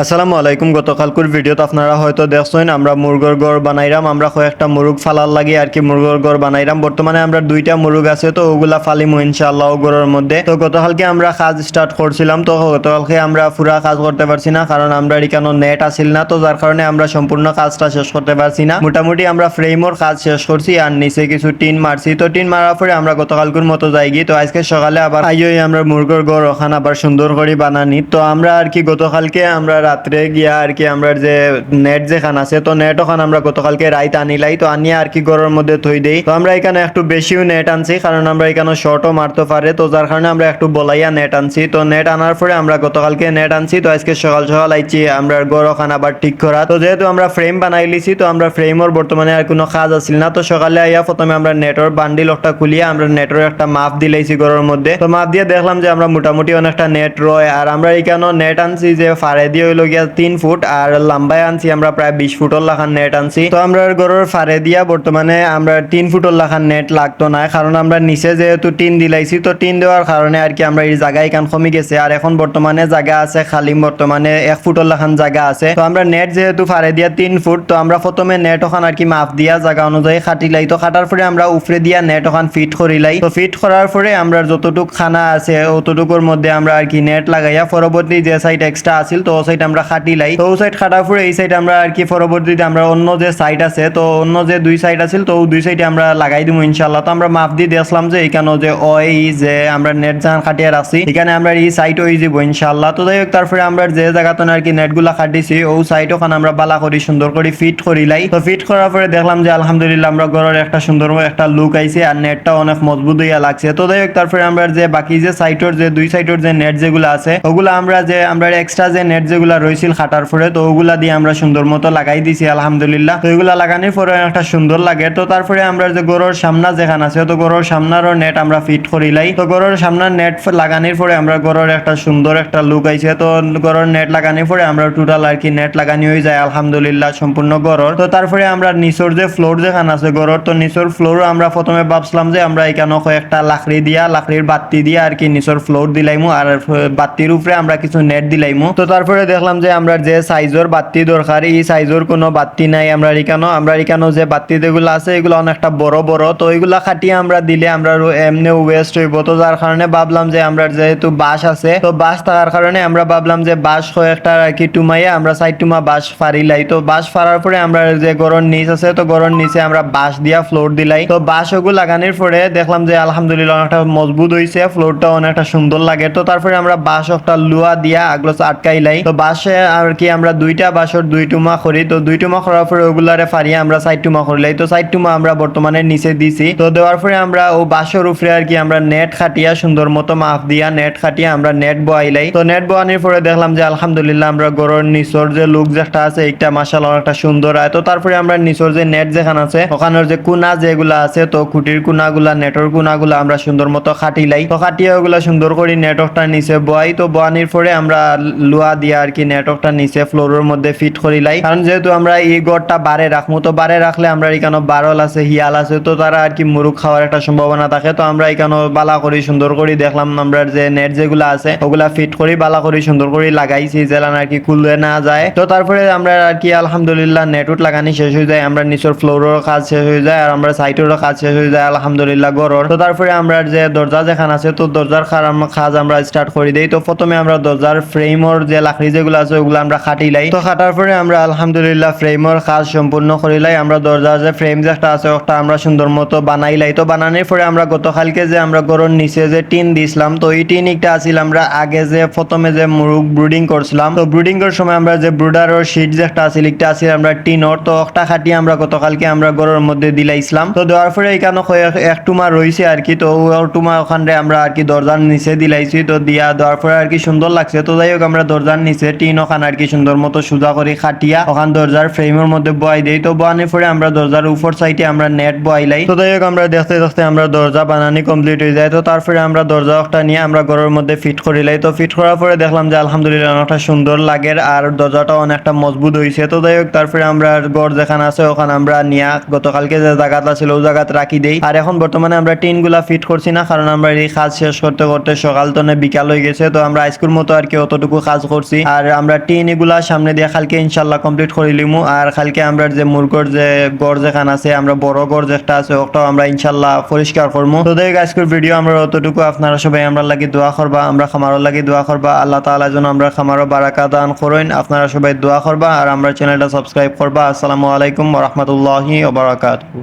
আসসালামু আলাইকুম গতকালকুর ভিডিওত আপনারা হয়তো দেখছেন, আমরা মুরগর গড় বানাইরাম, আমরা কয়েকটা মুরগ ফালার লাগে আর কি মুরগর গড় বানাইরাম। বর্তমানে আমরা দুইটা মুরগ আছে, তো ওগুলা ফালিমু ইনশাআল্লাহ ও গড়ের মধ্যে। তো গতকালকে আমরা কাজ স্টার্ট করছিলাম, তো গতকালকে আমরা পুরা কাজ করতে পারছি না, কারণ আমরা এখানে নেট আসিল না, তো যার কারণে আমরা সম্পূর্ণ কাজটা শেষ করতে পারছি না। মোটামুটি আমরা ফ্রেমর কাজ শেষ করছি আর নিচে কিছু টিন মারছি, তো টিন মারার পরে আমরা গতকালকুর মতো যাই গিয়ে, তো আজকে সকালে আবার আইই আমরা মুরগর গড় ওখানে আবার সুন্দর করে বানানি। তো আমরা আর কি গতকালকে আমরা রাত্রে গিয়া আর কি আমরা যে নেট যেখান আছে, তো নেট ওখান আমরা গতকালকে রাইত আনিলাই, তো আনিয়া আর কি গড়ের মধ্যে থই দেই। তো আমরা এখানে একটু বেশিও নেট আনছি, কারণ আমরা এখানে শর্টও মারতে পারে, তো যার কারণে আমরা একটু বলাইয়া নেট আনছি। তো নেট আনার পরে আমরা গতকালকে নেট আনছি, তো আজকে সকাল সকাল আইছি আমরা গড় ওখান আবার ঠিক করা। তো যেহেতু আমরা ফ্রেম বানাই লিছি, তো আমরা ফ্রেমর বর্তমানে আর কোনো কাজ আছিল না, তো সকালে আইয়া প্রথমে আমরা নেটর বান্ডিল একটা খুলিয়া আমরা নেটর একটা মাপ দিলাইছি গড়ের মধ্যে। তো মাপ দিয়ে দেখলাম যে আমরা মোটামুটি অনেকটা নেট রয় আর আমরা এখানে নেট আনছি যে ফারে দিয়ে হইল গিয়া তিন ফুট, আর লম্বায় আনছি আমরা প্রায় বিশ ফুটর লাখান নেট আনছি। তো আমরা গড়ের ফারে দিয়া বর্তমানে আমরা তিন ফুটর লাখান নেট লাগতো না, কারণ আমরা নিচে যেহেতু টিন দিলাইছি, তো টিন দেওয়ার কারণে আর কি আমরা এই জায়গায় কান কমে গেছে। আর এখন বর্তমানে জায়গা আছে খালি, বর্তমানে এক ফুটর লাখান জায়গা আছে। তো আমরা নেট যেহেতু ফারে দিয়া তিন ফুট, তো আমরা প্রথমে নেট ওখান আর কি মাপ দিয়া জায়গা অনুযায়ী খাটিলাই তো খাটার পরে আমরা উপরে দিয়া নেট ওখান ফিট করিলাই। তো ফিট করার পরে আমরা যতটুক খানা আছে, অতটুকুর মধ্যে আমরা আর কি নেট লাগাইয়া, পরবর্তী যে সাইড এক্সট্রা আছিল, তো ও সাইড আমরা খাটিলাই তো ও সাইড খাটার পরে এই সাইড আমরা আর কি পরবর্তীতে আমরা অন্য যে সাইড আছে, তো অন্য যে দুই সাইড আছিল, তো দুই সাইডে আমরা লাগাই দিব ইনশাল্লাহ তো আমরা মাপ দিয়ে দেখলাম যে এখানে যে ওই যে আমরা নেট জাহান খাটিয়ে রাখছি এখানে আমরা এই সাইড ওই যাব ইনশাল্লাহ তো যাই হোক, তারপরে আমরা যে জায়গাতে আর কি নেটগুলা খাটিছি, ও সাইড ওখানে আমরা বালা করি, সুন্দর করে ফিট করিলাই তো ফিট করার পরে দেখলাম যে আলহামদুলিল্লাহ আমরা ঘরের একটা সুন্দর একটা লুক আইছে আর নেটটা অনেক মজবুত হইয়া লাগছে। তো যাই হোক, তারপরে আমরা যে বাকি যে সাইটের যে দুই সাইটের যে নেট যেগুলো আছে, ওগুলো আমরা যে, আমরা এক্সট্রা যে নেট যেগুলো রয়েছিল খাটার পরে তো ওগুলা দিয়ে আমরা সুন্দর মতো লাগাই দিছি, আলহামদুলিল্লাহ। তো এগুলা লাগানোর পরে একটা সুন্দর লাগে। তো তারপরে আমরা যে গরুর সামনা যেখানে আছে, তো গরুর সামনারও নেট আমরা ফিট করিলাই তো গরুর সামনার নেট লাগানোর পরে আমরা গরুর একটা সুন্দর একটা লুক আইছে। তো গরুর নেট লাগানোর পরে আমরা টোটাল আর কি নেট লাগানি হয়ে যায়, আলহামদুলিল্লাহ, সম্পূর্ণ গরুর। তো তারপরে আমরা নিচর যে ফ্লোর যেখানে আছে গরুর, তো নিচর ফ্লোরও আমরা প্রথমে ভাবছিলাম যে আমরা এখানে একটা লাকড়ি দিয়া, লাকড়ির বাতি দিয়া আর কি নিচর ফ্লোর দিলাইমু। আর বাতির উপরে আমরা কিছু নেট দিলাইমু। তো তারপরে দেখলাম যে আমরা যে সাইজের বাতি দরকার, এই সাইজের কোনো বাতি নাই। আমরা এখানে আমরা এখানে যে বাতি যেগুলো আছে, এগুলো অনেকটা বড় বড়। তো এগুলা খাটিয়ে আমরা দিলে আমরা এমনি ওয়েস্ট হইব। তো যার কারণে ভাবলাম যে আমরা যেহেতু বাঁশ আছে, তো বাঁশ থাকার কারণে আমরা ভাবলাম যে বাঁশ কয়েকটা আর কি টুমাইয়ে আমরা সাইড টুমা বাঁশ ফারিলাই। তো বাঁশ ফারার পরে আমরা যে গরর নিচ আছে, তো গরর নিচে আমরা বাঁশ দিয়া ফ্লোর দিলাই। তো বাঁশ ওগুলো লাগানোর পরে দেখলাম যে আলহামদুলিল্লাহ অনেকটা মজবুত হয়েছে ফ্লোরটা অনেকটা সুন্দর লাগে। তো তারপরে আমরা বাঁশ একটা লুয়া দিয়া আগলো আটকাইলাই। তো বাঁশে আর কি, আমরা দুইটা বাঁশের দুই টুমা করি। তো দুই টুমা করার পরে ওগুলারে ফারিয়ে আমরা সাইড টুমা করিলাই তো সাইড টুমা আমরা বর্তমানে নিচে দিছি। তো দেওয়ার পরে আমরা ও বাঁশের উপরে আর কি আমরা নেট খাটিয়া সুন্দর মতো মাফ দিয়া নেট খাটিয়া আমরা নেট বয়াইলাই তো নেট বয়ানোর পরে দেখলাম যে আলহামদুলিল্লাহ আমরা গরুর নিচর যে লুক যেটা আছে একটা মাসাল অনেকটা সুন্দর হয়। তো তারপরে আমরা নিচর যে নেট যেখানে আছে, ওখানের যে কুনা যেগুলা আছে, তো খুঁটির কুনাগুলা, নেটর কুনাগুলা আমরা সুন্দর মতো খাটিলাই তো খাটিয়ে ওগুলা সুন্দর করে নেটওয়ার্কটা নিচে বয়াই। তো বয়ানির পরে আমরা লোহা দিয়া আর কি নেটওয়ার্কটা নিচে ফ্লোরের মধ্যে ফিট করিলাই কারণ যেহেতু আমরা এই গড়টা বারে রাখব তো বারে রাখলে আমরা এখানে বারল আছে, হিয়াল আছে, তো তারা আর কি মুরুখ খাওয়ার একটা সম্ভাবনা থাকে। তো আমরা এখানে বালা করি, সুন্দর করে, দেখলাম আমরা যে নেট যেগুলো আছে, ওগুলা ফিট করি, বালা করি, সুন্দর করে লাগাইছি যেলান আর কি খুলতে না যায়। তো তারপরে আমরা আর কি আলহামদুলিল্লাহ নেটউট লাগানি শেষ হয়ে যায়, আমরা নিচের ফ্লোরের কাজ শেষ হয়ে যায়, আর আমরা সাইটেরও কাজ শেষ হয়ে যায়, আলহামদুলিল্লাহ গরর তো তারপরে আমরা যে দরজা যেখানে আছে, তো দরজার কাজ আমরা স্টার্ট করে দিই। তো প্রথমে আমরা দরজার ফ্রেমর যে লাকড়ি যেগুলো আছে, ওগুলো আমরা খাটিলাই তো খাটার পরে আমরা আলহামদুলিল্লাহ ফ্রেমর কাজ সম্পূর্ণ করিলাই আমরা দরজার যে ফ্রেম যেটা আছে, ওটা আমরা সুন্দর মতো বানাইলাই তো বানানোর পরে আমরা গতকালকে যে আমরা গরুর নিচে যে টিন দিছিলাম তো এই টিন একটা আছিল আমরা আগে যে প্রথমে যে মুরগ ব্রুডিং করছিলাম। তো ব্রুডিং এর সময় আমরা যে ব্রুডারের যে একটা আছিল একটা আছিল আমরা টিনর। তো একটা খাটিয়ে আমরা গতকালকে আমরা গরুর মধ্যে দিলাইছিলাম। তো দেওয়ার পরে এখানে এক টুমা রয়েছে আর কি। তো টুমা ওখানে আমরা আর কি দরজার নিচে দিলাইছি। তো দিয়া দেওয়ার পরে আর কি সুন্দর লাগছে। তো যাই হোক, আমরা দরজার নিচে টিন ওখানে আর কি সুন্দর মতো সোজা করে খাটিয়া ওখান দরজার ফ্রেমের মধ্যে বয়াই দেই। তো বয়ানোর পরে আমরা দরজার উপর সাইডে আমরা নেট বয়াইলাই তো যাই আমরা দেখতে দেখতে আমরা দরজা বানানি কমপ্লিট হয়ে যায়। তো তারপরে আমরা দরজা একটা নিয়ে আমরা ঘরের মধ্যে ফিট করিলাই তো ফিট করার পরে দেখলাম যে আলহামদুলিল্লাহ অনেকটা সুন্দর লাগে আর দরজাটা অনেকটা মজবুত হয়েছে তো যাই হোক, তারপরে আমরা গড় যেখানে আছে ওখানে আমরা নিয়া গতকালকে যে জায়গাটা ছিল ওই জায়গাতে রাখি দেই। আর এখন বর্তমানে আমরা টিনগুলা ফিট করছি না, কারণ আমরা এই কাজ শেষ করতে করতে সকাল তো বিকাল হয়ে গেছে। তো আমরা আজকের মতো আর কি অতটুকু কাজ করছি। আর আর আমরা টিন এগুলা সামনে দিয়ে কালকে ইনশাল্লাহ কমপ্লিট করে লিমু। আর কালকে আমরা যে মুরগর যে গড় যেখান আছে, আমরা বড় গড় যেটা আছে, ওটাও আমরা ইনশাল্লাহ পরিষ্কার করব তো দেখ, আজকের ভিডিও আমরা অতটুকু আপনারা সবাই আমরা লাগি দোয়া করবা, আমরা খামারও লাগি দোয়া করবা। আল্লাহ তাআলা যেন আমরা খামারও বারাকা দান করেন, আপনারা সবাই দোয়া করবা। আর আমরা চ্যানেলটা সাবস্ক্রাইব করবা। আসসালামু আলাইকুম রহমতুল্লাহি ওবরাকাতু